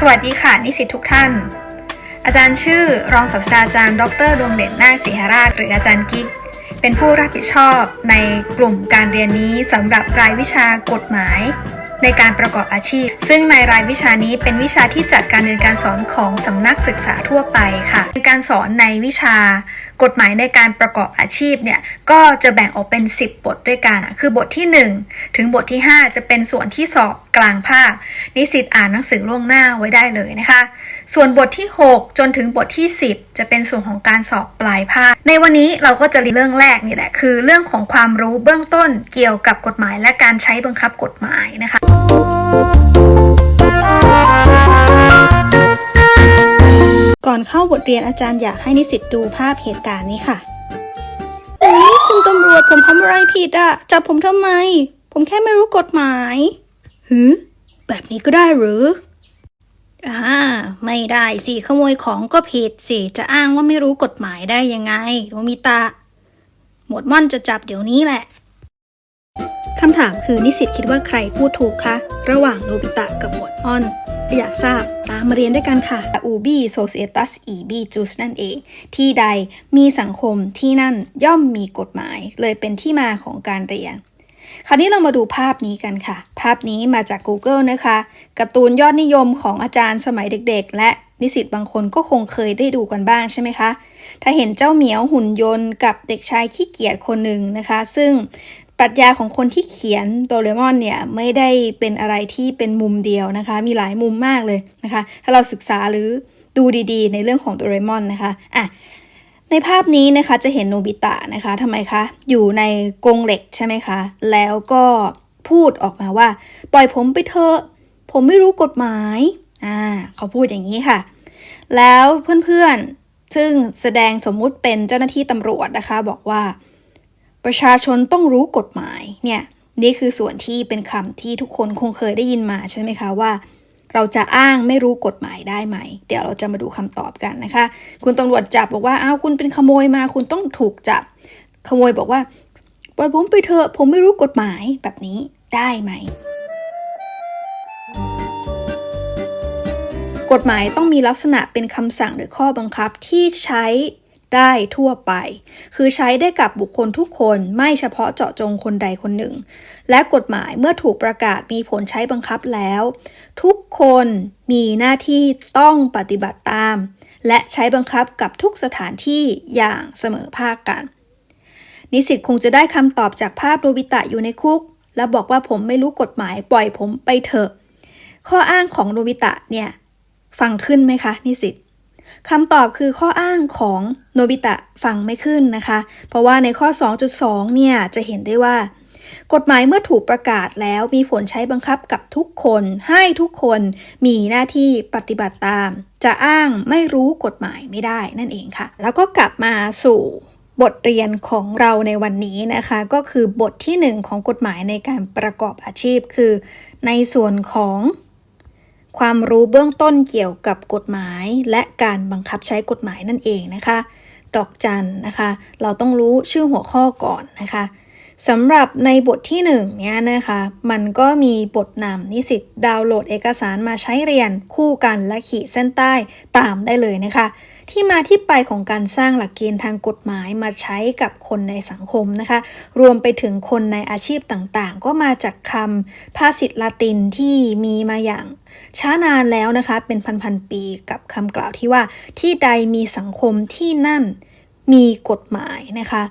สวัสดีค่ะ นิสิตทุกท่าน อาจารย์ชื่อรองศาสตราจารย์ ดรดวงเด่นนาคศรีหราชหรืออาจารย์กิ๊ก เป็นผู้รับผิดชอบในกลุ่มการเรียนนี้สำหรับรายวิชากฎหมาย ในการประกอบอาชีพ ซึ่งในรายวิชานี้เป็นวิชาที่จัดการเรียนการสอนของสำนักศึกษาทั่วไปค่ะ เป็นการสอนในวิชา กฎหมายในการประกอบอาชีพเนี่ยก็จะแบ่งออกเป็น 10 บทด้วยกัน คือบทที่ 1 ถึงบทที่ 5 จะเป็นส่วนที่สอบกลางภาค นิสิตอ่านหนังสือล่วงหน้าไว้ได้เลยนะคะ ส่วนบทที่ 6 จนถึงบทที่ 10 จะเป็นส่วนของการสอบปลายภาค ในวันนี้เราก็จะเรียนเรื่องแรกนี่แหละคือ เรื่องของความรู้เบื้องต้นเกี่ยวกับกฎหมายและการใช้บังคับกฎหมายนะคะ ก่อนเข้าบทเรียนอาจารย์อยากให้นิสิตดูภาพเหตุการณ์นี้ค่ะเฮ้ยคุณตำรวจผมทำอะไรผิดอะจับผมทำไม ผมแค่ไม่รู้กฎหมายหือแบบนี้ก็ได้หรืออ่าไม่ได้สิขโมยของก็ผิดสิจะอ้างว่าไม่รู้กฎหมายได้ยังไงโนมิตะ หมวดม่อนจะจับเดี๋ยวนี้แหละคำถามคือนิสิตคิดว่าใครพูดถูกคะ ระหว่างโนบิตะกับหมวดม่อน อยากทราบตามมาเรียนด้วยกันค่ะ Ubi Societas Ibi Jus นั่นเอง ที่ใดมีสังคมที่นั่นย่อมมีกฎหมาย เลยเป็นที่มาของการเรียน คราวนี้เรามาดูภาพนี้กันค่ะ ภาพนี้มาจาก Google นะคะการ์ตูนยอดนิยมของอาจารย์สมัยเด็ก ๆ และนิสิตบางคนก็คงเคยได้ดูกันบ้างใช่ไหมคะ ถ้าเห็นเจ้าเหมียวหุ่นยนต์กับเด็กชายขี้เกียจคนหนึ่งนะคะ ซึ่ง ปรัชญาของคนที่เขียนโดเรมอนเนี่ยไม่ได้เป็นอะไรที่เป็นมุมเดียวนะคะ มีหลายมุมมากเลยนะคะ ถ้าเราศึกษาหรือดูดีๆ ในเรื่องของโดเรมอนนะคะอะในภาพนี้นะคะจะเห็นโนบิตะนะคะทำไมคะ อยู่ในกรงเหล็กใช่ไหมคะ แล้วก็พูดออกมาว่า ปล่อยผมไปเถอะ ผมไม่รู้กฎหมายอ่าเขาพูดอย่างนี้ค่ะ แล้วเพื่อนๆซึ่งแสดงสมมุติเป็นเจ้าหน้าที่ตำรวจนะคะ บอกว่า ประชาชนต้องรู้กฎหมายเนี่ยนี่คือส่วนที่เป็นคำที่ทุกคนคงเคยได้ยินมาใช่ไหมคะว่า เราจะอ้างไม่รู้กฎหมายได้ไหม เดี๋ยวเราจะมาดูคำตอบกันนะคะ คุณตำรวจจับบอกว่าอ้าวคุณเป็นขโมยมา คุณต้องถูกจับ ขโมยบอกว่าปล่อยผมไปเถอะผมไม่รู้กฎหมายแบบนี้ได้ไหม กฎหมายต้องมีลักษณะเป็นคำสั่งหรือข้อบังคับที่ใช้ ได้ทั่วไป คือใช้ได้กับบุคคลทุกคนไม่เฉพาะเจาะจงคนใดคนหนึ่ง และกฎหมายเมื่อถูกประกาศมีผลใช้บังคับแล้ว ทุกคนมีหน้าที่ต้องปฏิบัติตาม และใช้บังคับกับทุกสถานที่อย่างเสมอภาคกัน นิสิตคงจะได้คำตอบจากภาพโนบิตะอยู่ในคุก แล้วบอกว่าผมไม่รู้กฎหมายปล่อยผมไปเถอะ ข้ออ้างของโนบิตะเนี่ย ฟังขึ้นไหมคะนิสิต คำตอบคือข้ออ้างของโนบิตะฟังไม่ขึ้นนะคะ เพราะว่าในข้อ 2.2 เนี่ยจะเห็นได้ว่า กฎหมายเมื่อถูกประกาศแล้วมีผลใช้บังคับกับทุกคนให้ทุกคนมีหน้าที่ปฏิบัติตาม จะอ้างไม่รู้กฎหมายไม่ได้นั่นเองค่ะ แล้วก็กลับมาสู่บทเรียนของเราในวันนี้นะคะ ก็คือบทที่ 1 ของกฎหมายในการประกอบอาชีพคือ ในส่วนของ ความรู้เบื้องต้นเกี่ยวกับกฎหมาย และการบังคับใช้กฎหมายนั่นเองนะคะ ดอกจันนะคะ เราต้องรู้ชื่อหัวข้อก่อนนะคะสำหรับในบทที่1เนี่ยนะคะ มันก็มีบทนำนิสิตดาวน์โหลดเอกสารมาใช้เรียนคู่กันและขีดเส้นใต้ตามได้เลยนะคะ ที่มาที่ไปของการสร้างหลักเกณฑ์ทางกฎหมายมาใช้กับคนในสังคมนะคะ รวมไปถึงคนในอาชีพต่างๆ ก็มาจากคำภาษิตลาตินที่มีมาอย่างช้านานแล้วนะคะ เป็นพันๆปีกับคำกล่าวที่ว่า ที่ใดมีสังคมที่นั่นมีกฎหมายนะคะ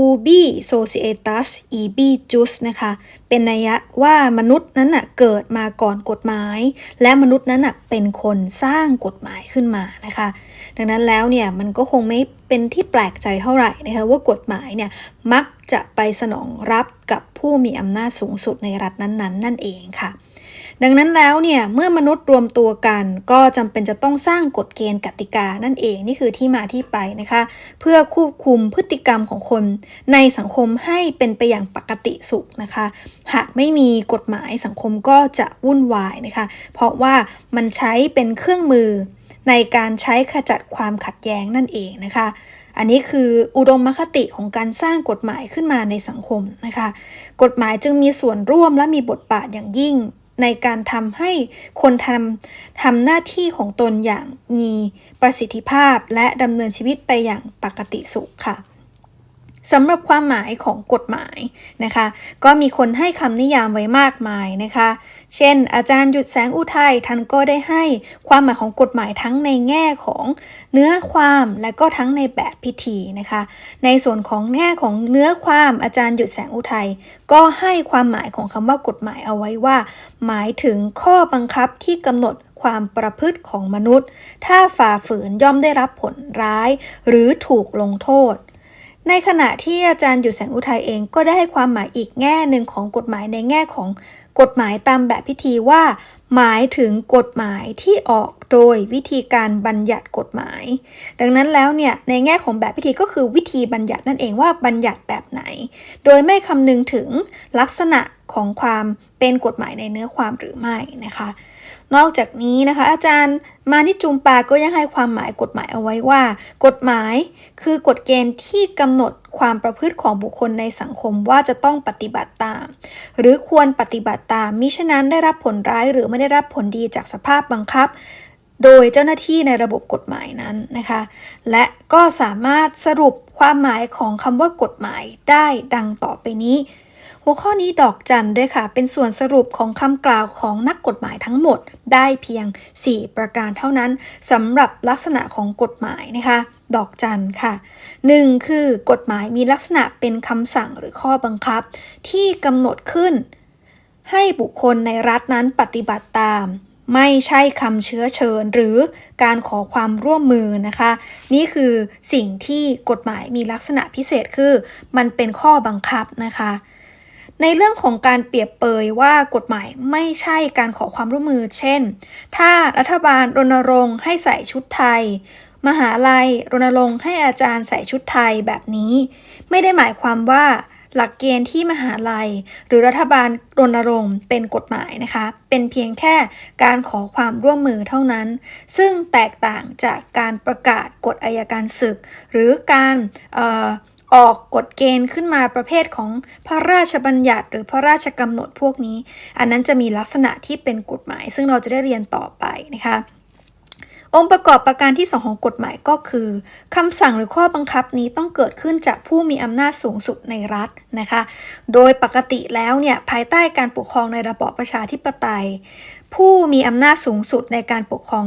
ubi societas ibi jus นะคะ เป็นนัยยะว่ามนุษย์นั้นน่ะเกิดมาก่อนกฎหมาย และมนุษย์นั้นน่ะเป็นคนสร้างกฎหมายขึ้นมานะคะ ดังนั้นแล้วเนี่ยมันก็คงไม่เป็นที่แปลกใจเท่าไหร่นะคะว่ากฎหมายเนี่ยมักจะไปสนองรับกับผู้มีอำนาจสูงสุดในรัฐนั้นๆ นั่นเองค่ะดังนั้นแล้วเนี่ยเมื่อมนุษย์รวมตัวกันก็จำเป็นจะต้องสร้างกฎเกณฑ์กติกานั่นเองนี่คือที่มาที่ไปนะคะ เพื่อควบคุมพฤติกรรมของคนในสังคมให้เป็นไปอย่างปกติสุขนะคะ หากไม่มีกฎหมายสังคมก็จะวุ่นวายนะคะ เพราะว่ามันใช้เป็นเครื่องมือ ในการใช้ขจัดความขัดแย้งนั่นเองนะคะ อันนี้คืออุดมคติของการสร้างกฎหมายขึ้นมาในสังคมนะคะ กฎหมายจึงมีส่วนร่วมและมีบทบาทอย่างยิ่ง ในการทำให้คนทำทำหน้าที่ของตนอย่างมีประสิทธิภาพและดำเนินชีวิตไปอย่างปกติสุขค่ะ สำหรับความหมายของกฎหมายนะคะ ก็มีคนให้คำนิยามไว้มากมายนะคะ เช่น อาจารย์หยุดแสงอุทัยท่านก็ได้ให้ความหมายของกฎหมายทั้งในแง่ของเนื้อความและก็ทั้งในแบบพิธีนะคะ ในส่วนของแง่ของเนื้อความอาจารย์หยุดแสงอุทัยก็ให้ความหมายของคำว่ากฎหมายเอาไว้ว่า หมายถึงข้อบังคับที่กำหนดความประพฤติของมนุษย์ ถ้าฝ่าฝืนย่อมได้รับผลร้าย หรือถูกลงโทษ ในขณะที่อาจารย์อยู่แสงอุทัยเองก็ได้ให้ความหมายอีกแง่หนึ่งของกฎหมายในแง่ของกฎหมายตามแบบพิธีว่า หมายถึงกฎหมายที่ออกโดยวิธีการบัญญัติกฎหมาย ดังนั้นแล้วเนี่ยในแง่ของแบบพิธีก็คือวิธีบัญญัตินั่นเองว่าบัญญัติแบบไหน โดยไม่คำนึงถึงลักษณะของความเป็นกฎหมายในเนื้อความหรือไม่นะคะ นอกจากนี้นะคะ อาจารย์มานิจุมปาก็ยังให้ความหมายกฎหมายเอาไว้ว่า กฎหมายคือกฎเกณฑ์ที่กำหนดความประพฤติของบุคคลในสังคมว่าจะต้องปฏิบัติตาม หรือควรปฏิบัติตามมิฉะนั้นได้รับผลร้ายหรือไม่ได้รับผลดีจากสภาพบังคับ โดยเจ้าหน้าที่ในระบบกฎหมายนั้นนะคะ และก็สามารถสรุปความหมายของคำว่ากฎหมายได้ดังต่อไปนี้ หัวข้อนี้ดอกจันด้วยค่ะ เป็นส่วนสรุปของคำกล่าวของนักกฎหมายทั้งหมดได้เพียง 4 ประการเท่านั้นสำหรับลักษณะของกฎหมายนะคะ ดอกจันค่ะ 1. คือกฎหมายมีลักษณะเป็นคำสั่งหรือข้อบังคับ ที่กำหนดขึ้น ให้บุคคลในรัฐนั้นปฏิบัติตามไม่ใช่คำเชื้อเชิญหรือการขอความร่วมมือนะคะ นี่คือสิ่งที่กฎหมายมีลักษณะพิเศษคือ มันเป็นข้อบังคับนะคะ ในเรื่องของการเปรียบเปยว่ากฎหมายไม่ใช่การขอความร่วมมือ เช่น ถ้ารัฐบาลรณรงค์ให้ใส่ชุดไทย มหาลัยรณรงค์ให้อาจารย์ใส่ชุดไทยแบบนี้ ไม่ได้หมายความว่าหลักเกณฑ์ที่มหาลัย หรือรัฐบาลรณรงค์เป็นกฎหมายนะคะ เป็นเพียงแค่การขอความร่วมมือเท่านั้น ซึ่งแตกต่างจากการประกาศกฎอายการศึก หรือการเออกกฎเกณฑ์ขึ้นมาประเภทของพระราชบัญญัติ หรือพระราชกำหนดพวกนี้ อันนั้นจะมีลักษณะที่เป็นกฎหมาย ซึ่งเราจะได้เรียนต่อไปนะคะองค์ประกอบประการที่ 2 ของกฎหมายก็คือคำสั่งหรือข้อบังคับนี้ต้องเกิดขึ้นจากผู้มีอำนาจสูงสุดในรัฐนะคะ โดยปกติแล้วเนี่ยภายใต้การปกครองในระบอบประชาธิปไตย ผู้มีอำนาจสูงสุดในการปกครอง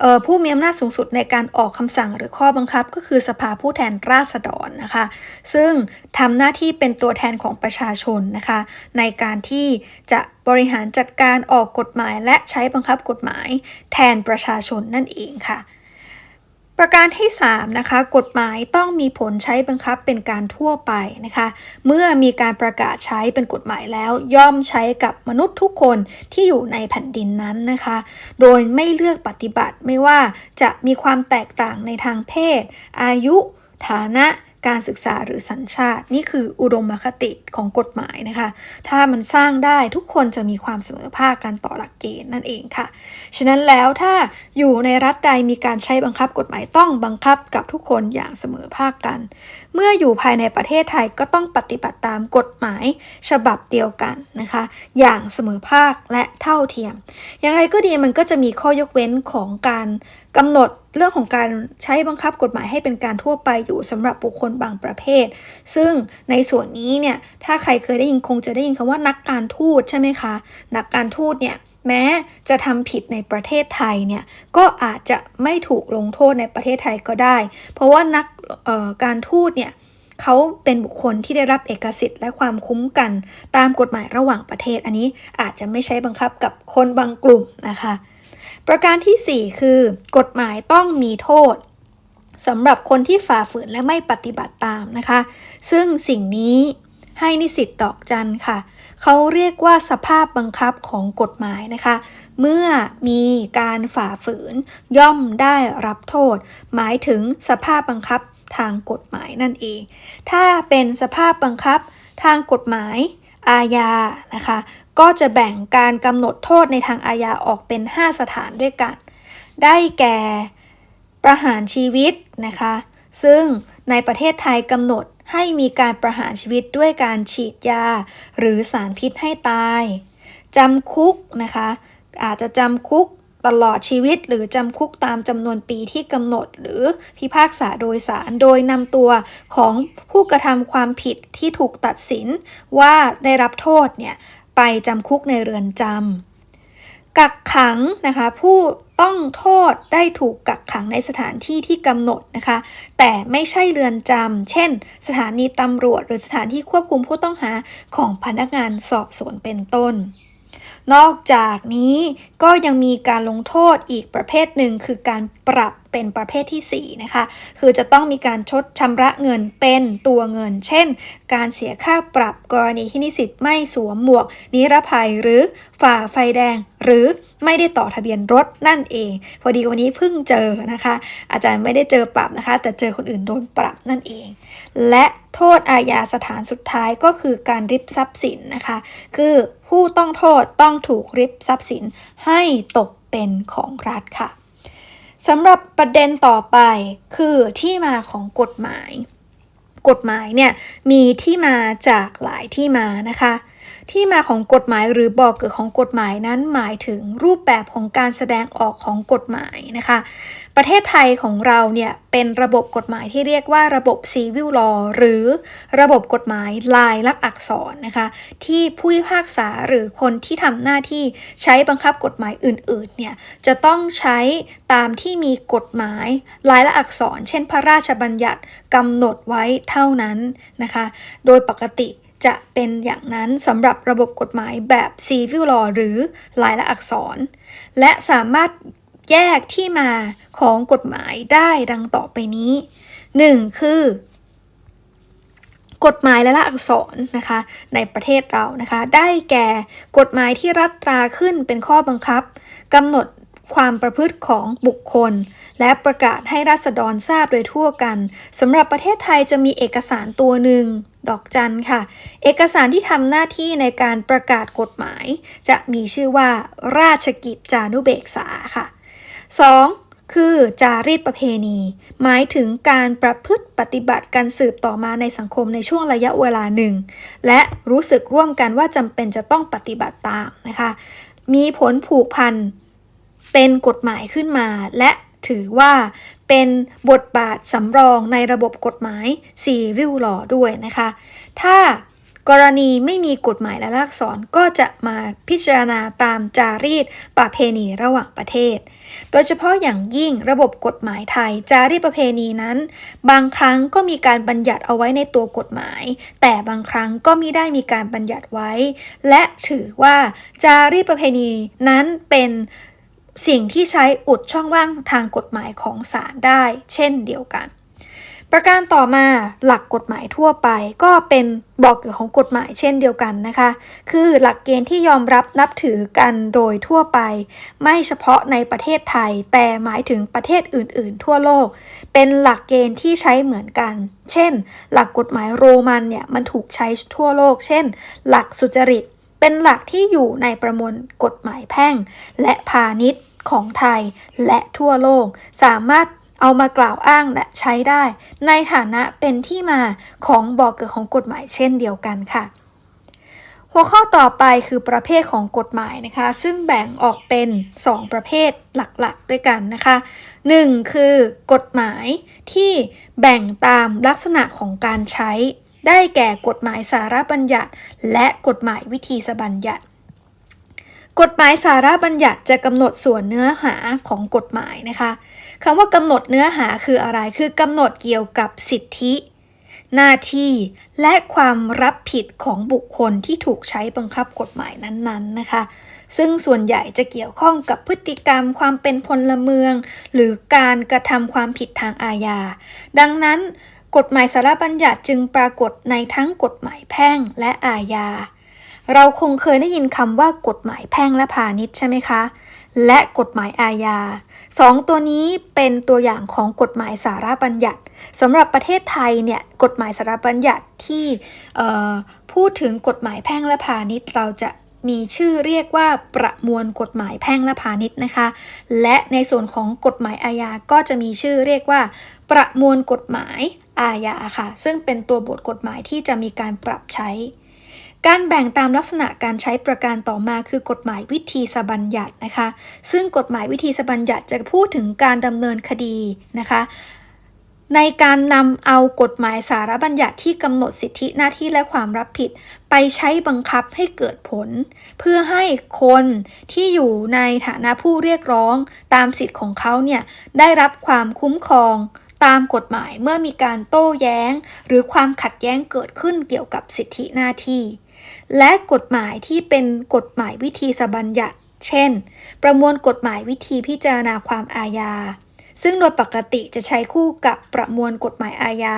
เออผู้มีอำนาจสูงสุดในการออกคำสั่งหรือข้อบังคับ ก็คือสภาผู้แทนราษฎรนะคะ ซึ่งทำหน้าที่เป็นตัวแทนของประชาชนนะคะ ในการที่จะบริหารจัดการออกกฎหมายและใช้บังคับกฎหมาย แทนประชาชนนั่นเองค่ะ ประการที่3นะคะกฎหมายต้องมีผลใช้บังคับเป็นการทั่วไปนะคะเมื่อมีการประกาศใช้เป็นกฎหมายแล้ว ย่อมใช้กับมนุษย์ทุกคนที่อยู่ในแผ่นดินนั้นนะคะ โดยไม่เลือกปฏิบัติไม่ว่าจะมีความแตกต่างในทางเพศ อายุ ฐานะ การศึกษาหรือสัญชาติ นี่คืออุดมคติของกฎหมายนะคะ ถ้ามันสร้างได้ทุกคนจะมีความเสมอภาคกันต่อหลักเกณฑ์นั่นเองค่ะ ฉะนั้นแล้วถ้าอยู่ในรัฐใดมีการใช้บังคับกฎหมายต้องบังคับกับทุกคนอย่างเสมอภาคกัน เมื่ออยู่ภายในประเทศไทยก็ต้องปฏิบัติตามกฎหมายฉบับเดียวกันนะคะ อย่างเสมอภาคและเท่าเทียม อย่างไรก็ดีมันก็จะมีข้อยกเว้นของการ กำหนดเรื่องของการใช้บังคับกฎหมายให้เป็นการทั่วไปอยู่สำหรับบุคคลบางประเภท ซึ่งในส่วนนี้เนี่ยถ้าใครเคยได้ยินคงจะได้ยินคำว่านักการทูตใช่ไหมคะ นักการทูตเนี่ยแม้จะทำผิดในประเทศไทยเนี่ยก็อาจจะไม่ถูกลงโทษในประเทศไทยก็ได้ เพราะว่านักการทูตเนี่ยเขาเป็นบุคคลที่ได้รับเอกสิทธิ์และความคุ้มกันตามกฎหมายระหว่างประเทศ อันนี้อาจจะไม่ใช้บังคับกับคนบางกลุ่มนะคะ ประการทีสี่ 4 คือ กฎหมายต้องมีโทษสำหรับคนที่ฝ่าฝืนและไม่ปฏิบัติตามนะคะ ซึ่งสิ่งนี้ให้นิสิตดอกจันค่ะ เขาเรียกว่าสภาพบังคับของกฎหมายนะคะ เมื่อมีการฝ่าฝืนย่อมได้รับโทษ หมายถึงสภาพบังคับทางกฎหมายนั่นเอง ถ้าเป็นสภาพบังคับทางกฎหมายอาญานะคะ ก็จะแบ่งการกำหนดโทษในทางอาญาออกเป็น 5 สถานด้วยกัน ได้แก่ประหารชีวิตนะคะ ซึ่งในประเทศไทยกำหนดให้มีการประหารชีวิตด้วยการฉีดยา หรือสารพิษให้ตายจำคุกนะคะ อาจจะจำคุกตลอดชีวิตหรือจำคุกตามจำนวนปีที่กำหนดหรือพิพากษาโดยศาลโดยนำตัวของผู้กระทำความผิดที่ถูกตัดสินว่าได้รับโทษเนี่ย ไปจำคุกในเรือนจำกักขังนะคะผู้ต้องโทษได้ถูกกักขังในสถานที่ที่กำหนดนะคะ แต่ไม่ใช่เรือนจำเช่น สถานีตำรวจหรือสถานที่ควบคุมผู้ต้องหาของพนักงานสอบสวนเป็นต้น นอกจากนี้ก็ยังมีการลงโทษอีกประเภทหนึ่งคือการปรับเป็นประเภทที่ 4 นะคะ คือจะต้องมีการชดชำระเงินเป็นตัวเงิน เช่น การเสียค่าปรับกรณีที่นิสิตไม่สวมหมวกนิรภัยหรือฝ่าไฟแดง หรือไม่ได้ต่อทะเบียนรถนั่นเอง พอดีวันนี้เพิ่งเจอนะคะ อาจารย์ไม่ได้เจอปรับนะคะ แต่เจอคนอื่นโดนปรับนั่นเอง และโทษอาญาสถานสุดท้ายก็คือการริบทรัพย์สินนะคะ คือผู้ต้องโทษต้องถูกริบทรัพย์สินให้ตกเป็นของรัฐค่ะสำหรับประเด็นต่อไปคือที่มาของกฎหมาย กฎหมายเนี่ยมีที่มาจากหลายที่มานะคะ ที่มาของกฎหมายหรือบอกเกิดของกฎหมายนั้นหมายถึงรูปแบบของการแสดงออกของกฎหมายนะคะ ประเทศไทยของเราเนี่ยเป็นระบบกฎหมายที่เรียกว่าระบบ Civil Law หรือระบบกฎหมายลายลักษณ์อักษรนะคะ ที่ผู้พิพากษาหรือคนที่ทำหน้าที่ใช้บังคับกฎหมายอื่นๆเนี่ยจะต้องใช้ตามที่มีกฎหมายลายลักษณ์อักษร เช่น พระราชบัญญัติกำหนดไว้เท่านั้นนะคะ โดยปกติ จะเป็นอย่างนั้นสำหรับระบบกฎหมายแบบ Civil Law หรือลายลักษณ์อักษร และสามารถแยกที่มาของกฎหมายได้ดังต่อไปนี้ 1. คือกฎหมายและละอักษรนะคะในประเทศเรานะคะได้แก่กฎหมายที่รัฐตราขึ้นเป็นข้อบังคับกำหนดความประพฤติของบุคคล และประกาศให้ราษฎรทราบโดยทั่วกันสำหรับประเทศไทยจะมีเอกสารตัวหนึ่งดอกจันค่ะ เอกสารที่ทำหน้าที่ในการประกาศกฎหมาย จะมีชื่อว่าราชกิจจานุเบกษาค่ะ 2. คือจารีตประเพณี หมายถึงการประพฤติปฏิบัติการสืบต่อมาในสังคมในช่วงระยะเวลาหนึ่ง และรู้สึกร่วมกันว่าจำเป็นจะต้องปฏิบัติตามนะคะ มีผลผูกพันเป็นกฎหมายขึ้นมา และ ถือว่าเป็นบทบาทสำรองในระบบกฎหมาย Civil Law ด้วยนะคะ ถ้ากรณีไม่มีกฎหมายและลักษรก็จะมาพิจารณาตามจารีตประเพณีระหว่างประเทศ โดยเฉพาะอย่างยิ่งระบบกฎหมายไทยจารีตประเพณีนั้น บางครั้งก็มีการบัญญัติเอาไว้ในตัวกฎหมาย แต่บางครั้งก็ไม่ได้มีการบัญญัติไว้ และถือว่าจารีตประเพณีนั้นเป็น สิ่งที่ใช้อุดช่องว่างทางกฎหมายของศาลได้ เช่นเดียวกัน ประการต่อมาหลักกฎหมายทั่วไป ก็เป็นบอกเกี่ยวของกฎหมายเช่นเดียวกันนะคะ คือหลักเกณฑ์ที่ยอมรับนับถือกันโดยทั่วไป ไม่เฉพาะในประเทศไทย แต่หมายถึงประเทศอื่น ๆ ทั่วโลก เป็นหลักเกณฑ์ที่ใช้เหมือนกัน เช่น หลักกฎหมายโรมันเนี่ยมันถูกใช้ทั่วโลก เช่น หลักสุจริต เป็นหลักที่อยู่ในประมวลกฎหมายแพ่ง และพาณิชย์ของไทยและทั่วโลก สามารถเอามากล่าวอ้างและใช้ได้ ในฐานะเป็นที่มาของบอกเกิดของกฎหมายเช่นเดียวกันค่ะ หัวข้อต่อไปคือประเภทของกฎหมายนะคะ ซึ่งแบ่งออกเป็น 2 ประเภทหลักๆ ด้วยกันนะคะ 1. คือกฎหมายที่แบ่งตามลักษณะของการใช้ ได้แก่กฎหมายสาระบัญญัติ และกฎหมายวิธีสบัญญัติ กฎหมายสาระบัญญัติจะกำหนดส่วนเนื้อหาของกฎหมายนะคะคำว่ากำหนดเนื้อหาคืออะไร คือกำหนดเกี่ยวกับสิทธิ หน้าที่และความรับผิดของบุคคลที่ถูกใช้บังคับกฎหมายนั้นๆนะคะ ซึ่งส่วนใหญ่จะเกี่ยวข้องกับพฤติกรรมความเป็นพลเมือง หรือการกระทำความผิดทางอาญา ดังนั้น กฎหมายสาระบัญญัติจึงปรากฏในทั้งกฎหมายแพ่งและอาญา เราคงเคยได้ยินคำว่ากฎหมายแพ่งและพาณิชย์ใช่ไหมคะ และกฎหมายอาญาสองตัวนี้เป็นตัวอย่างของกฎหมายสาระบัญญัติสำหรับประเทศไทยเนี่ยกฎหมายสาระบัญญัติที่พูดถึงกฎหมายแพ่งและพาณิชย์เราจะมีชื่อเรียกว่าประมวลกฎหมายแพ่งและพาณิชย์นะคะ และในส่วนของกฎหมายอาญาก็จะมีชื่อเรียกว่า ประมวลกฎหมาย อาญาค่ะ ซึ่งเป็นตัวบทกฎหมายที่จะมีการปรับใช้ การแบ่งตามลักษณะการใช้ประการต่อมาคือกฎหมายวิธีสบัญญัตินะคะ ซึ่งกฎหมายวิธีสบัญญัติจะพูดถึงการดำเนินคดีนะคะในการนำเอากฎหมายสารบัญญัติที่กำหนดสิทธิหน้าที่และความรับผิด ไปใช้บังคับให้เกิดผล เพื่อให้คนที่อยู่ในฐานะผู้เรียกร้องตามสิทธิ์ของเขาเนี่ยได้รับความคุ้มครอง ตามกฎหมายเมื่อมีการโต้แย้ง หรือความขัดแย้งเกิดขึ้นเกี่ยวกับสิทธิหน้าที่ และกฎหมายที่เป็นกฎหมายวิธีสบัญญัติ เช่น ประมวลกฎหมายวิธีพิจารณาความอาญา ซึ่งโดยปกติจะใช้คู่กับประมวลกฎหมายอาญา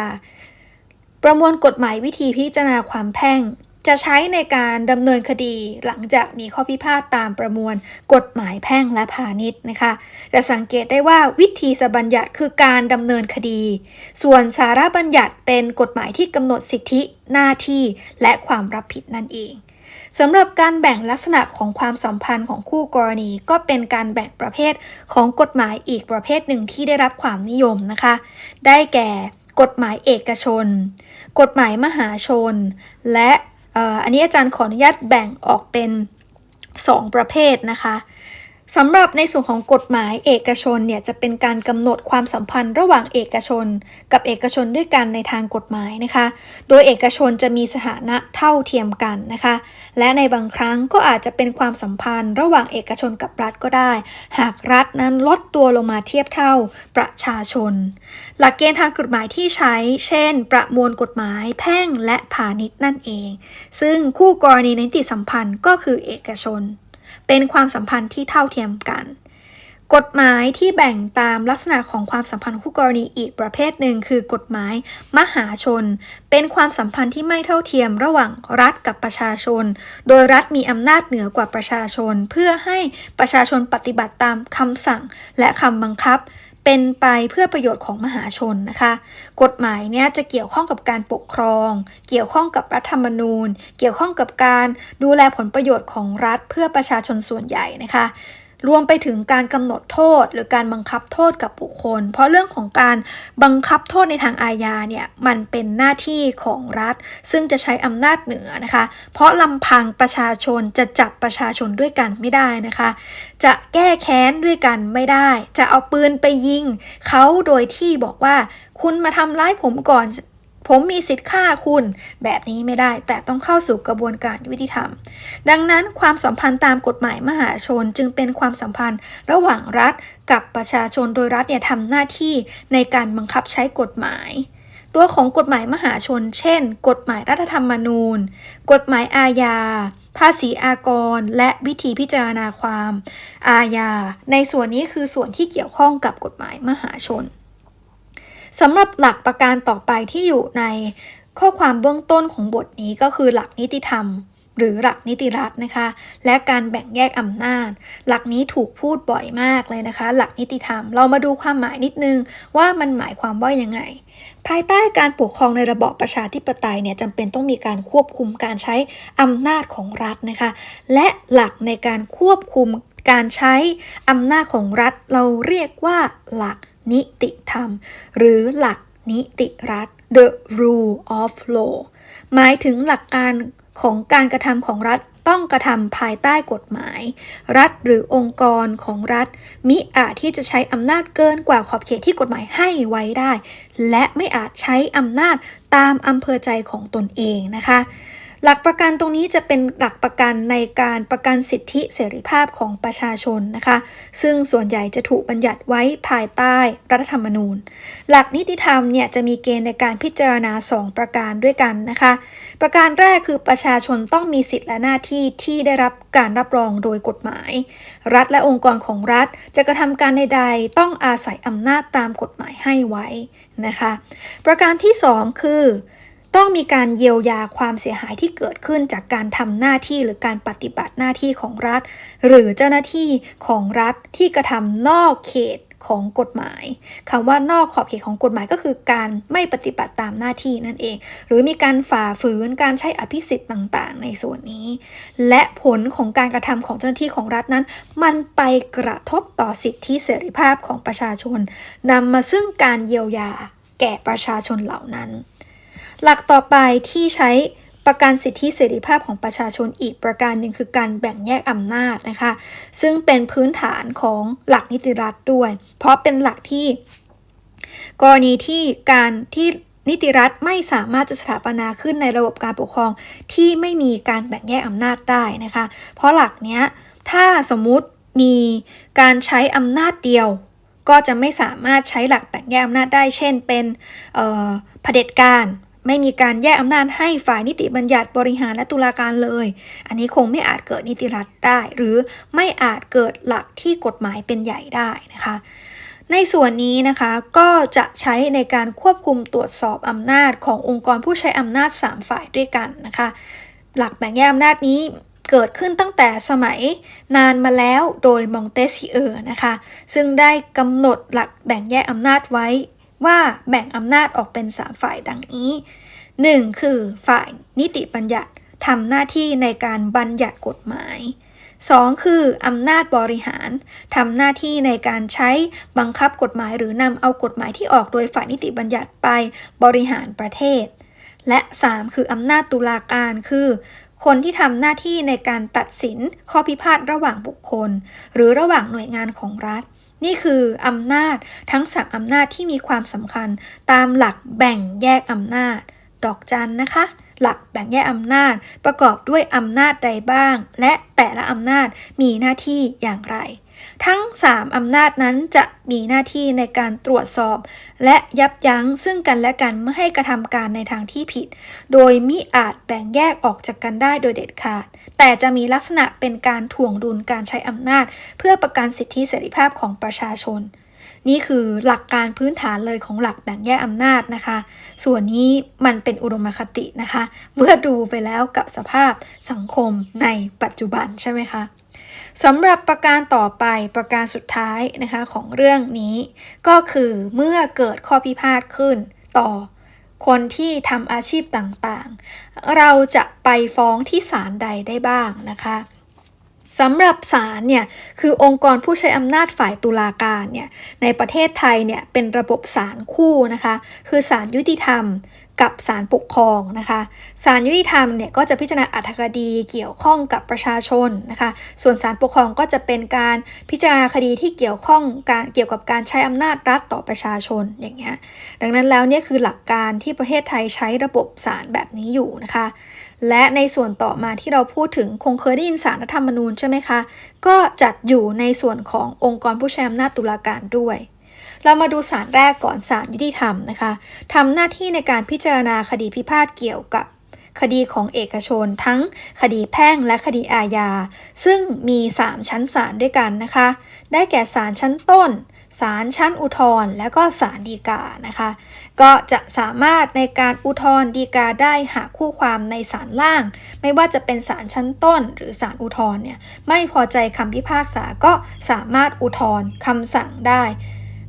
ประมวลกฎหมายวิธีพิจารณาความแพ่ง จะใช้ในการดำเนินคดีหลังจากมีข้อพิพาทตามประมวล กฎหมายแพ่งและพาณิชย์นะคะจะสังเกตได้ว่าวิธีสบัญญัติคือการดำเนินคดี ส่วนสาระบัญญัติเป็นกฎหมายที่กำหนดสิทธิหน้าที่และความรับผิดนั่นเองสำหรับการแบ่งลักษณะของความสัมพันธ์ของคู่กรณี ก็เป็นการแบ่งประเภทของกฎหมายอีกประเภทหนึ่งที่ได้รับความนิยมนะคะ ได้แก่ กฎหมายเอกชน กฎหมายมหาชน และ อันนี้อาจารย์ขออนุญาตแบ่งออกเป็น 2 ประเภทนะคะ สำหรับในส่วนของกฎหมายเอกชนเนี่ยจะเป็นการกำหนดความสัมพันธ์ระหว่างเอกชน กับเอกชนด้วยกันในทางกฎหมายนะคะ โดยเอกชนจะมีสถานะเท่าเทียมกันนะคะ และในบางครั้งก็อาจจะเป็นความสัมพันธ์ ระหว่างเอกชนกับรัฐก็ได้ หากรัฐนั้นลดตัวลงมาเทียบเท่าประชาชน หลักเกณฑ์ทางกฎหมายที่ใช้ เช่น ประมวลกฎหมายแพ่งและพาณิชย์นั่นเอง ซึ่งคู่กรณีในติสัมพันธ์ก็คือเอกชน เป็นความสัมพันธ์ที่เท่าเทียมกัน กฎหมายที่แบ่งตามลักษณะของความสัมพันธ์คู่กรณีอีกประเภทหนึ่งคือกฎหมายมหาชน เป็นความสัมพันธ์ที่ไม่เท่าเทียมระหว่างรัฐกับประชาชน โดยรัฐมีอำนาจเหนือกว่าประชาชน เพื่อให้ประชาชนปฏิบัติตามคำสั่งและคำบังคับ เป็นไปเพื่อประโยชน์ของมหาชนนะคะ กฎหมายเนี่ยจะเกี่ยวข้องกับการปกครอง เกี่ยวข้องกับรัฐธรรมนูญ เกี่ยวข้องกับการดูแลผลประโยชน์ของรัฐเพื่อประชาชนส่วนใหญ่นะคะ รวมไปถึงการกำหนดโทษ หรือการบังคับโทษกับบุคคล เพราะเรื่องของการบังคับโทษในทางอาญาเนี่ยมันเป็นหน้าที่ของรัฐ ซึ่งจะใช้อำนาจเหนือนะคะ เพราะลำพังประชาชนจะจับประชาชนด้วยกันไม่ได้นะคะ จะแก้แค้นด้วยกันไม่ได้ จะเอาปืนไปยิงเขาโดยที่บอกว่า คุณมาทำร้ายผมก่อน ผมมีสิทธิ์ฆ่าคุณ แบบนี้ไม่ได้แต่ต้องเข้าสู่กระบวนการยุติธรรม ดังนั้นความสัมพันธ์ตามกฎหมายมหาชนจึงเป็นความสัมพันธ์ระหว่างรัฐกับประชาชนโดยรัฐเนี่ยทำหน้าที่ในการบังคับใช้กฎหมาย ตัวของกฎหมายมหาชน เช่น กฎหมายรัฐธรรมนูญ กฎหมายอาญาภาษีอากร และวิธีพิจารณาความ อาญา ในส่วนนี้คือส่วนที่เกี่ยวข้องกับกฎหมายมหาชน สำหรับหลักประการต่อไปที่อยู่ในข้อความเบื้องต้นของบทนี้ก็คือหลักนิติธรรม หรือหลักนิติรัฐนะคะ และการแบ่งแยกอำนาจ หลักนี้ถูกพูดบ่อยมากเลยนะคะ หลักนิติธรรมเรามาดูความหมายนิดนึงว่ามันหมายความว่ายังไง ภายใต้การปกครองในระบอบประชาธิปไตยเนี่ยจำเป็นต้องมีการควบคุมการใช้อำนาจของรัฐนะคะ และหลักในการควบคุมการใช้อำนาจของรัฐ เราเรียกว่าหลัก นิติธรรม หรือหลักนิติรัฐ the rule of law หมายถึงหลักการของการกระทำของรัฐต้องกระทำภายใต้กฎหมาย รัฐหรือองค์กรของรัฐ มิอาจที่จะใช้อำนาจเกินกว่าขอบเขตที่กฎหมายให้ไว้ได้ และไม่อาจใช้อำนาจตามอำเภอใจของตนเองนะคะ หลักประกันตรงนี้จะเป็นหลักประกันในการประกันสิทธิเสรีภาพของประชาชนนะคะ ซึ่งส่วนใหญ่จะถูกบัญญัติไว้ภายใต้รัฐธรรมนูญ หลักนิติธรรมเนี่ยจะมีเกณฑ์ในการพิจารณา 2 ประการด้วยกันนะคะ ประการแรกคือประชาชนต้องมีสิทธิและหน้าที่ที่ได้รับการรับรองโดยกฎหมาย รัฐและองค์กรของรัฐจะกระทำการใดๆต้องอาศัยอำนาจตามกฎหมายให้ไว้นะคะ ประการที่ 2 คือ ต้องมีการเยียวยาความเสียหายที่เกิดขึ้นจากการทำหน้าที่หรือการปฏิบัติหน้าที่ของรัฐ หรือเจ้าหน้าที่ของรัฐที่กระทำนอกเขตของกฎหมายคำว่านอกขอบเขตของกฎหมายก็คือการไม่ปฏิบัติตามหน้าที่นั่นเอง หรือมีการฝ่าฝืนการใช้อภิสิทธิ์ต่างๆ ในส่วนนี้ และผลของการกระทำของเจ้าหน้าที่ของรัฐนั้น มันไปกระทบต่อสิทธิเสรีภาพของประชาชนนำมาซึ่งการเยียวยาแก่ประชาชนเหล่านั้น หลักต่อไปที่ใช้ประกันสิทธิเสรีภาพของประชาชนอีกประการหนึ่งคือการแบ่งแยกอำนาจนะคะ ซึ่งเป็นพื้นฐานของหลักนิติรัฐด้วย เพราะเป็นหลักที่ กรณีที่การที่นิติรัฐไม่สามารถจะสถาปนาขึ้นในระบบการปกครองที่ไม่มีการแบ่งแยกอำนาจได้นะคะ เพราะหลักเนี้ยถ้าสมมุติมีการใช้อำนาจเดียว ก็จะไม่สามารถใช้หลักแบ่งแยกอำนาจได้ เช่น เป็นเอ่อเผด็จการ ไม่มีการแยกอำนาจให้ฝ่ายนิติบัญญัติบริหารและตุลาการเลย อันนี้คงไม่อาจเกิดนิติรัฐได้ หรือไม่อาจเกิดหลักที่กฎหมายเป็นใหญ่ได้นะคะ ในส่วนนี้นะคะก็จะใช้ในการควบคุมตรวจสอบอำนาจขององค์กรผู้ใช้อำนาจ 3 ฝ่ายด้วยกันนะคะ หลักแบ่งแยกอำนาจนี้เกิดขึ้นตั้งแต่สมัยนานมาแล้วโดยมองเตสซิเออร์นะคะ ซึ่งได้กำหนดหลักแบ่งแยกอำนาจไว้ ว่าแบ่งอำนาจออกเป็น 3 ฝ่ายดังนี้ 1. คือฝ่ายนิติบัญญัติทำหน้าที่ในการบัญญัติกฎหมาย 2. คืออำนาจบริหารทำหน้าที่ในการใช้บังคับกฎหมายหรือนำเอากฎหมายที่ออกโดยฝ่ายนิติบัญญัติไปบริหารประเทศ และ 3. คืออำนาจตุลาการคือ คนที่ทำหน้าที่ในการตัดสินข้อพิพาทระหว่างบุคคล หรือระหว่างหน่วยงานของรัฐ นี่คืออำนาจทั้งสามอำนาจที่มีความสำคัญ ตามหลักแบ่งแยกอำนาจ ดอกจันนะคะ หลักแบ่งแยกอำนาจ ประกอบด้วยอำนาจใดบ้าง และแต่ละอำนาจมีหน้าที่อย่างไร ทั้ง 3 อำนาจนั้นจะมีหน้าที่ในการตรวจสอบ และยับยั้งซึ่งกันและกันไม่ให้กระทำการในทางที่ผิด โดยมิอาจแบ่งแยกออกจากกันได้โดยเด็ดขาด แต่จะมีลักษณะเป็นการถ่วงดุลการใช้อำนาจ เพื่อประกันสิทธิเสรีภาพของประชาชน นี่คือหลักการพื้นฐานเลยของหลักแบ่งแยกอำนาจนะคะ ส่วนนี้มันเป็นอุดมคตินะคะ เมื่อดูไปแล้วกับสภาพสังคมในปัจจุบันใช่ไหมคะสำหรับประการต่อไปประการสุดท้ายนะคะของเรื่องนี้ ก็คือเมื่อเกิดข้อพิพาทขึ้นต่อ คนที่ทำอาชีพต่างๆ เราจะไปฟ้องที่ศาลใดได้บ้างนะคะสำหรับศาลเนี่ยคือองค์กรผู้ใช้อำนาจฝ่ายตุลาการเนี่ยในประเทศไทยเนี่ยเป็นระบบศาลคู่นะคะ คือศาลยุติธรรม กับศาลปกครองนะคะศาลยุติธรรมเนี่ยก็จะพิจารณาอัธคดีเกี่ยวข้องกับประชาชนนะคะ ส่วนศาลปกครองก็จะเป็นการพิจารณาคดีที่เกี่ยวข้องการเกี่ยวกับการใช้อำนาจรัฐต่อประชาชนอย่างเงี้ย ดังนั้นแล้วเนี่ยคือหลักการที่ประเทศไทยใช้ระบบศาลแบบนี้อยู่นะคะ และในส่วนต่อมาที่เราพูดถึงคงเคยได้ยินสารรัฐธรรมนูญใช่ไหมคะ ก็จัดอยู่ในส่วนขององค์กรผู้ใช้อำนาจตุลาการด้วย เรามาดูสารแรกก่อนสารยุติธรรมนะคะทำหน้าที่ในการพิจารณาคดีพิพาทเกี่ยวกับคดีของเอกชนทั้งคดีแพ่งและคดีอาญา ซึ่งมี 3 ชั้นศาลด้วยกันนะคะ ได้แก่ศาลชั้นต้นศาลชั้นอุทธรณ์และก็ศาลฎีกานะคะ ก็จะสามารถในการอุทธรณ์ฎีกาได้หากคู่ความในศาลล่าง ไม่ว่าจะเป็นศาลชั้นต้น หรือศาลอุทธรณ์เนี่ยไม่พอใจคำพิพากษาก็สามารถอุทธรณ์คำสั่งได้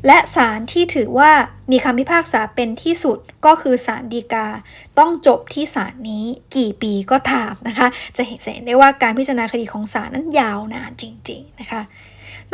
และศาลที่ถือว่ามีคำพิพากษาเป็นที่สุดก็คือศาลฎีกา ต้องจบที่ศาลนี้กี่ปีก็ตามนะคะ จะเห็นได้ว่าการพิจารณาคดีของศาลนั้นยาวนานจริง ๆ นะคะ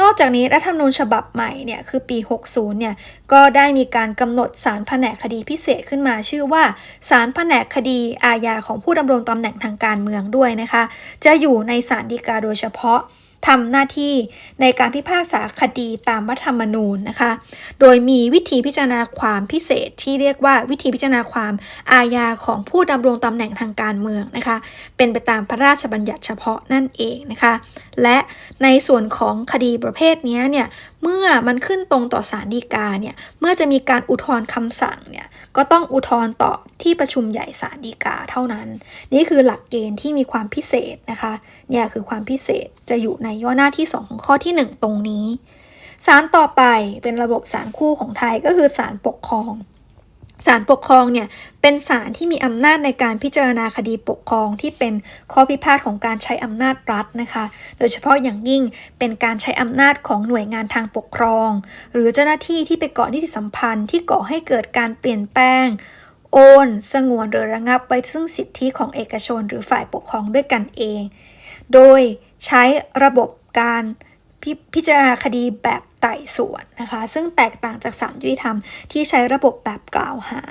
นอกจากนี้รัฐธรรมนูญฉบับใหม่เนี่ยคือปี 60 เนี่ยก็ได้มีการกำหนดศาลแผนกคดีพิเศษขึ้นมาชื่อว่าศาลแผนกคดีอาญาของผู้ดำรงตำแหน่งทางการเมืองด้วยนะคะ จะอยู่ในศาลฎีกาโดยเฉพาะ ทำหน้าที่ในการพิพากษาคดีตามรัฐธรรมนูญนะคะ โดยมีวิธีพิจารณาความพิเศษที่เรียกว่าวิธีพิจารณาความอาญาของผู้ดำรงตำแหน่งทางการเมืองนะคะ เป็นไปตามพระราชบัญญัติเฉพาะนั่นเองนะคะ และในส่วนของคดีประเภทนี้เนี่ย เมื่อมันขึ้นตรงต่อศาลฎีกาเนี่ย เมื่อจะมีการอุทธรณ์คำสั่งเนี่ย ก็ต้องอุทธรณ์ต่อที่ประชุมใหญ่ศาลฎีกาเท่านั้น นี่คือหลักเกณฑ์ที่มีความพิเศษนะคะ เนี่ยคือความพิเศษจะอยู่ในย่อหน้าที่ 2 ของข้อที่ 1 ตรงนี้ศาลต่อไปเป็นระบบศาลคู่ของไทยก็คือศาลปกครอง ศาลปกครองเนี่ยเป็นศาลที่มีอำนาจในการพิจารณาคดีปกครองที่เป็นข้อพิพาทของการใช้อำนาจรัฐนะคะ โดยเฉพาะอย่างยิ่งเป็นการใช้อำนาจของหน่วยงานทางปกครอง หรือเจ้าหน้าที่ที่ไปเกาะนิติสัมพันธ์ที่ก่อให้เกิดการเปลี่ยนแปลง โอน สงวนหรือระงับไว้ซึ่งสิทธิของเอกชนหรือฝ่ายปกครองด้วยกันเอง โดยใช้ระบบการพพิจารณาคดีแบบ ไต่สวนนะคะ ซึ่งแตกต่างจากศาลยุติธรรมที่ใช้ระบบแบบกล่าวหา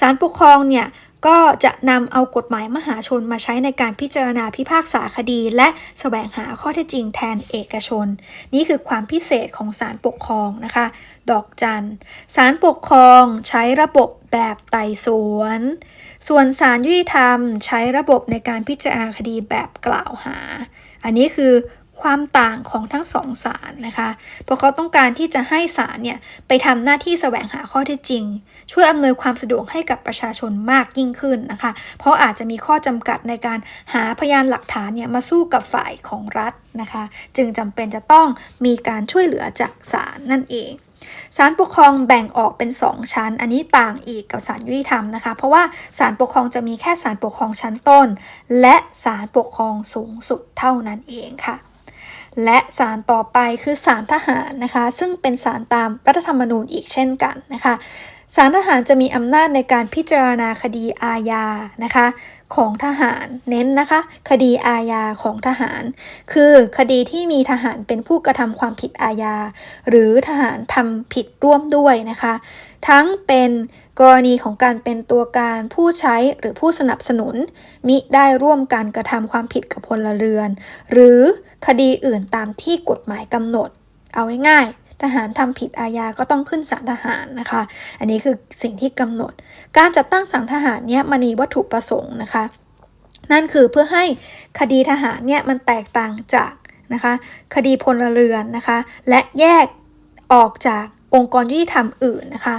ศาลปกครองเนี่ยก็จะนำเอากฎหมายมหาชนมาใช้ในการพิจารณาพิพากษาคดี และแสวงหาข้อเท็จจริงแทนเอกชน นี่คือความพิเศษของศาลปกครองนะคะ ดอกจันศาลปกครองใช้ระบบแบบไต่สวน ส่วนศาลยุติธรรมใช้ระบบในการพิจารณาคดีแบบกล่าวหา อันนี้คือ ความต่างของทั้งสองศาลนะคะ เพราะเขาต้องการที่จะให้ศาลเนี่ยไปทำหน้าที่แสวงหาข้อเท็จจริง ช่วยอำนวยความสะดวกให้กับประชาชนมากยิ่งขึ้นนะคะ เพราะอาจจะมีข้อจำกัดในการหาพยานหลักฐานเนี่ยมาสู้กับฝ่ายของรัฐนะคะ จึงจำเป็นจะต้องมีการช่วยเหลือจากศาลนั่นเองศาลปกครองแบ่งออกเป็น 2 ชั้น อันนี้ต่างอีกกับศาลยุติธรรมนะคะ เพราะว่าศาลปกครองจะมีแค่ศาลปกครองชั้นต้น และศาลปกครองสูงสุดเท่านั้นเองค่ะ และศาลต่อไปคือศาลทหารนะคะ ซึ่งเป็นศาลตามรัฐธรรมนูญอีกเช่นกันนะคะศาลทหารจะมีอำนาจในการพิจารณาคดีอาญานะคะของทหารเน้นนะคะ คดีอาญาของทหาร คือคดีที่มีทหารเป็นผู้กระทำความผิดอาญา หรือทหารทำผิดร่วมด้วยนะคะ ทั้งเป็นกรณีของการเป็นตัวการผู้ใช้หรือผู้สนับสนุน มิได้ร่วมกันกระทำความผิดกับพลเรือน หรือ คดีอื่นตามที่กฎหมายกำหนด เอาง่ายๆทหารทำผิดอาญาก็ต้องขึ้นศาลทหารนะคะ อันนี้คือสิ่งที่กำหนด การจัดตั้งศาลทหารเนี่ยมันมีวัตถุประสงค์นะคะ นั่นคือเพื่อให้คดีทหารเนี่ยมันแตกต่างจากนะคะ คดีพลเรือนนะคะ และแยกออกจาก องค์กรยุติธรรมอื่นนะคะ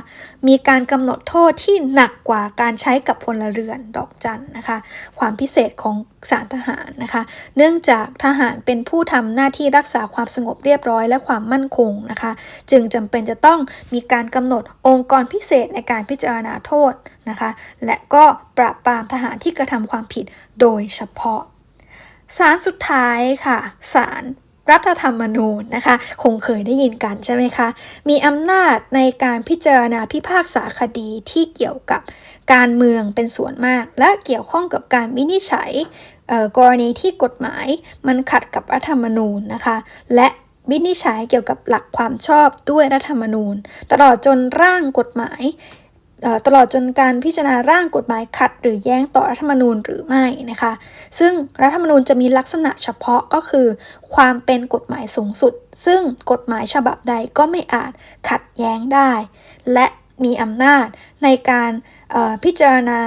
มีการกำหนดโทษที่หนักกว่าการใช้กับพลเรือนดอกจันนะคะ ความพิเศษของศาลทหารนะคะ เนื่องจากทหารเป็นผู้ทำหน้าที่รักษาความสงบเรียบร้อยและความมั่นคงนะคะ จึงจำเป็นจะต้องมีการกำหนดองค์กรพิเศษในการพิจารณาโทษนะคะ และก็ปราบปรามทหารที่กระทำความผิดโดยเฉพาะศาลสุดท้ายค่ะศาล รัฐธรรมนูญนะคะ คงเคยได้ยินกันใช่ไหมคะ มีอำนาจในการพิจารณาพิพากษาคดีที่เกี่ยวกับการเมืองเป็นส่วนมาก และเกี่ยวข้องกับการวินิจฉัยกรณีที่กฎหมายมันขัดกับรัฐธรรมนูญนะคะ และวินิจฉัยเกี่ยวกับหลักความชอบด้วยรัฐธรรมนูญ ตลอดจนร่างกฎหมาย ตลอดจนการพิจารณาร่างกฎหมายขัด หรือแย้งต่อรัฐธรรมนูญหรือไม่นะคะ ซึ่งรัฐธรรมนูญจะมีลักษณะเฉพาะก็คือ ความเป็นกฎหมายสูงสุด ซึ่งกฎหมายฉบับใดก็ไม่อาจขัดแย้งได้ และมีอำนาจในการพิจารณา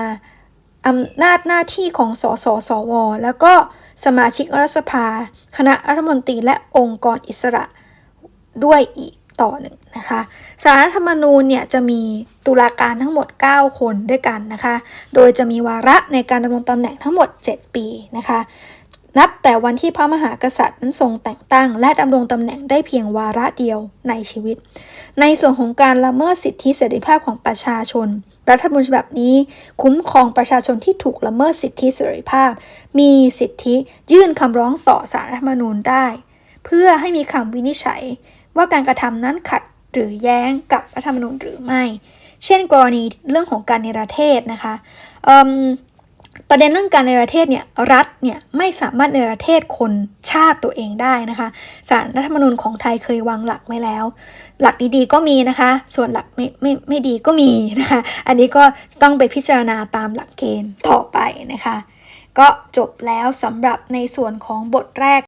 อำนาจหน้าที่ของสสสว แล้วก็สมาชิกรัฐสภา คณะรัฐมนตรีและองค์กรอิสระด้วยอีก ต่อหนึ่งนะคะสารรัฐธรรมนูญเนี่ยจะมีตุลาการทั้งหมด 9 คนด้วยกันนะคะ โดยจะมีวาระในการดำรงตำแหน่งทั้งหมด 7 ปีนะคะ นับแต่วันที่พระมหากษัตริย์นั้นทรงแต่งตั้ง และดำรงตำแหน่งได้เพียงวาระเดียวในชีวิต ในส่วนของการละเมิดสิทธิเสรีภาพของประชาชน รัฐธรรมนูญฉบับนี้ คุ้มครองประชาชนที่ถูกละเมิดสิทธิเสรีภาพ มีสิทธิยื่นคำร้องต่อสารรัฐธรรมนูญได้ เพื่อให้มีคำวินิจฉัย ว่าการกระทำนั้นขัดหรือแย้งกับรัฐธรรมนูญหรือไม่ เช่นกรณีเรื่องของการเนประเทศนะคะประเด็นเรื่องการเนประเทศเนี่ยรัฐเนี่ยไม่สามารถเนประเทศคนชาติตัวเองได้นะคะศาลรัฐธรรมนูญของไทยเคยวางหลักไว้แล้ว หลักดีๆก็มีนะคะ ส่วนหลักไม่ไม่ไม่ดีก็มีนะคะ อันนี้ก็ต้องไปพิจารณาตามหลักเกณฑ์ต่อไปนะคะ ก็จบแล้วสำหรับในส่วนของบทแรก